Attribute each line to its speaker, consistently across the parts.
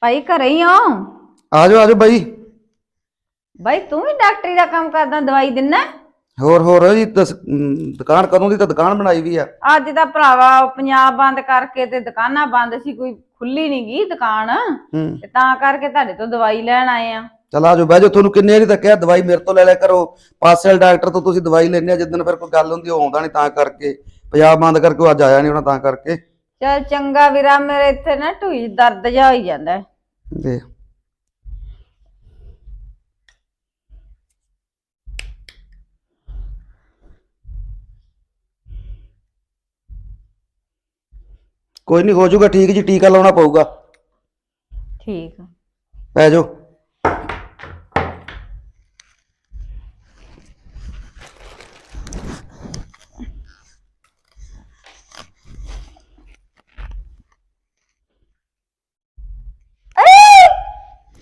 Speaker 1: ਭਾਈ ਘਰੇ ਹੀ ਹੋ?
Speaker 2: ਆਜੋ ਆਜੋ ਬਾਈ।
Speaker 1: ਭਾਈ ਤੂੰ ਵੀ ਡਾਕਟਰੀ ਦਾ ਕੰਮ ਕਰਦਾ ਦਵਾਈ ਦਿੰਨਾ
Speaker 2: ਹੋਰ ਹੋਰ ਜੀ ਦਸ- ਅਮ, ਦੁਕਾਨ ਕਦੋਂ ਦੀ ਤਾਂ ਦੁਕਾਨ ਬਣਾਈ ਵੀ ਆ।
Speaker 1: ਅੱਜ ਤਾਂ ਭਰਾਵਾ ਉਹ ਪੰਜਾਬ ਬੰਦ ਕਰਕੇ ਤੇ ਦੁਕਾਨਾਂ ਬੰਦ ਸੀ ਕੋਈ ਖੁੱਲੀ ਨਹੀਂ ਗਈ ਦੁਕਾਨ।
Speaker 2: ਹੂੰ।
Speaker 1: ਤੇ ਤਾਂ ਕਰਕੇ ਤੁਹਾਡੇ ਤੋਂ ਦਵਾਈ ਲੈਣ ਆਏ ਆ।
Speaker 2: ਚਲ ਆਜੋ ਬਹਿ ਜਾਓ। ਤੁਹਾਨੂੰ ਕਿੰਨੇ ਵਾਰੀ ਤਾਂ ਕਿਹਾ ਦਵਾਈ ਮੇਰੇ ਤੋਂ ਲੈ ਲਿਆ ਕਰੋ। ਪਾਸੇ ਵਾਲੇ ਡਾਕਟਰ ਤੋਂ ਤੁਸੀਂ ਦਵਾਈ ਲੈਣੇ ਆ ਜਿੱਦਣ ਫਿਰ ਕੋਈ ਗੱਲ ਹੁੰਦੀ ਉਹ ਆਉਂਦਾ ਨਹੀਂ ਤਾਂ ਕਰਕੇ। ਪੰਜਾਬ ਬੰਦ ਕਰਕੇ ਉਹ ਅੱਜ ਆਇਆ ਨਹੀਂ ਉਹਨਾਂ ਤਾਂ ਕਰਕੇ।
Speaker 1: ਚਲ ਚੰਗਾ ਵੀਰਾ ਮੇਰੇ ਇੱਥੇ ਨਾ ਢੂਈ ਦਰਦ ਜਾ ਹੋਈ ਜਾਂਦਾ ਹੈ।
Speaker 2: ਦੇ। ਕੋਈ ਨਹੀਂ ਹੋ ਜਾਊਗਾ ਠੀਕ ਜੀ ਟੀਕਾ ਲਾਉਣਾ ਪਊਗਾ।
Speaker 1: ਠੀਕ। ਆ
Speaker 2: ਪੈ ਜਾਓ।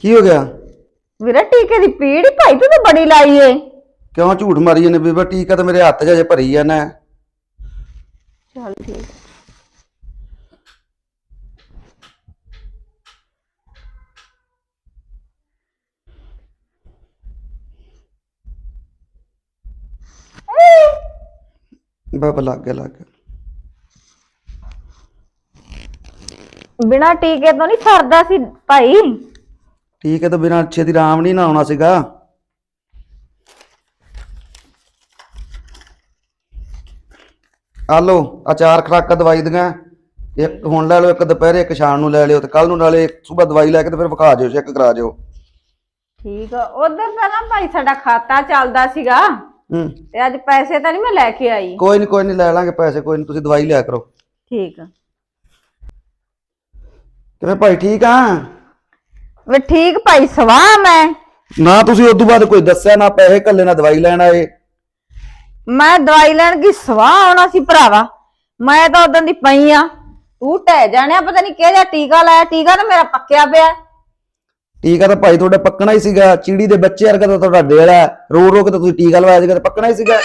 Speaker 2: ਕੀ ਹੋ ਗਿਆ?
Speaker 1: ਵੀਰਾ ਟੀਕੇ ਦੀ ਪੀੜ ਹੀ ਭਾਈ ਤੂੰ ਤਾਂ ਬੜੀ ਲਾਈ ਏ।
Speaker 2: ਕਿਉਂ ਝੂਠ ਮਾਰੀ ਜਾਂਦੇ ਬੀਬਾ? ਟੀਕਾ ਤਾਂ ਮੇਰੇ ਹੱਥ 'ਚ ਅਜੇ ਭਰੀ ਜਾਣਾ
Speaker 1: ਚਲ ਠੀਕ।
Speaker 2: ਬਾਬਾ ਲੱਗ ਗਿਆ ਲੱਗ ਗਿਆ।
Speaker 1: ਬਿਨਾ ਟੀਕੇ ਤੋਂ ਨਹੀਂ ਸਰਦਾ ਸੀ ਭਾਈ।
Speaker 2: ਟੀਕੇ ਤੋਂ ਬਿਨਾਂ ਅੱਛੇ ਦੀ ਆਰਾਮ ਨਹੀਂ ਨਾ ਆਉਣਾ ਸੀਗਾ। ਆ ਲਓ ਅਚਾਰ ਖਰਾਕਾ ਦਵਾਈ ਦੀਆਂ। ਇੱਕ ਹੁਣ ਲੈ ਲਓ ਇੱਕ ਦੁਪਹਿਰੇ ਇੱਕ ਸ਼ਾਮ ਨੂੰ ਲੈ ਲਿਓ ਤੇ ਕੱਲ ਨੂੰ ਨਾਲੇ ਸਵੇਰ ਦਵਾਈ ਲੈ ਕੇ ਤੇ ਫਿਰ ਵਿਖਾ ਜਿਓ ਚੈੱਕ ਕਰਾ ਜਿਓ
Speaker 1: ਠੀਕ ਆ ਉਧਰ ਤਾਂ ਨਾ ਭਾਈ ਸਾਡਾ ਖਾਤਾ ਚੱਲਦਾ ਸੀਗਾ।
Speaker 2: ਹੂੰ।
Speaker 1: ਤੇ ਅੱਜ ਪੈਸੇ ਤਾਂ ਨਹੀਂ ਮੈਂ ਲੈ ਕੇ ਆਈ।
Speaker 2: ਕੋਈ ਨਹੀਂ ਕੋਈ ਨਹੀਂ ਲੈ ਲਾਂਗੇ ਪੈਸੇ ਕੋਈ ਨਹੀਂ ਤੁਸੀਂ ਦਵਾਈ ਲਿਆ ਕਰੋ।
Speaker 1: ਠੀਕ ਆ।
Speaker 2: ਕਿਵੇਂ ਭਾਈ ਠੀਕ ਆ?
Speaker 1: ਵੇ ਠੀਕ ਭਾਈ ਸਵਾਹ ਮੈਂ।
Speaker 2: ਨਾ ਤੁਸੀਂ ਉਸ ਤੋਂ ਬਾਅਦ ਕੋਈ ਦੱਸਿਆ ਨਾ ਪੈਸੇ ਕੱਲੇ ਨਾ ਦਵਾਈ ਲੈਣ ਆਏ।
Speaker 1: ਮੈਂ ਦਵਾਈ ਲੈਣ ਕੀ ਸਵਾਹ ਆਉਣਾ ਸੀ ਭਰਾਵਾ। ਮੈਂ ਤਾਂ ਉਦੋਂ ਦੀ ਪਈ ਆ। ਤੂੰ ਟਹਿ ਜਾਣਿਆ ਪਤਾ ਨਹੀਂ ਕਿਹੜਾ ਟੀਕਾ ਲਾਇਆ ਟੀਕਾ ਤਾਂ ਮੇਰਾ ਪੱਕਿਆ ਪਿਆ।
Speaker 2: ਟੀਕਾ ਤਾਂ ਭਾਈ ਤੁਹਾਡਾ ਪੱਕਣਾ ਹੀ ਸੀਗਾ। ਚੀੜੀ ਦੇ ਬੱਚੇ ਵਰਗਾ ਤਾਂ ਤੁਹਾਡਾ ਡੇਰਾ। ਰੋ ਰੋ ਕੇ ਤਾਂ ਤੁਸੀਂ ਟੀਕਾ ਲਵਾਇਆ ਸੀਗਾ ਤੇ ਪੱਕਣਾ ਹੀ ਸੀਗਾ।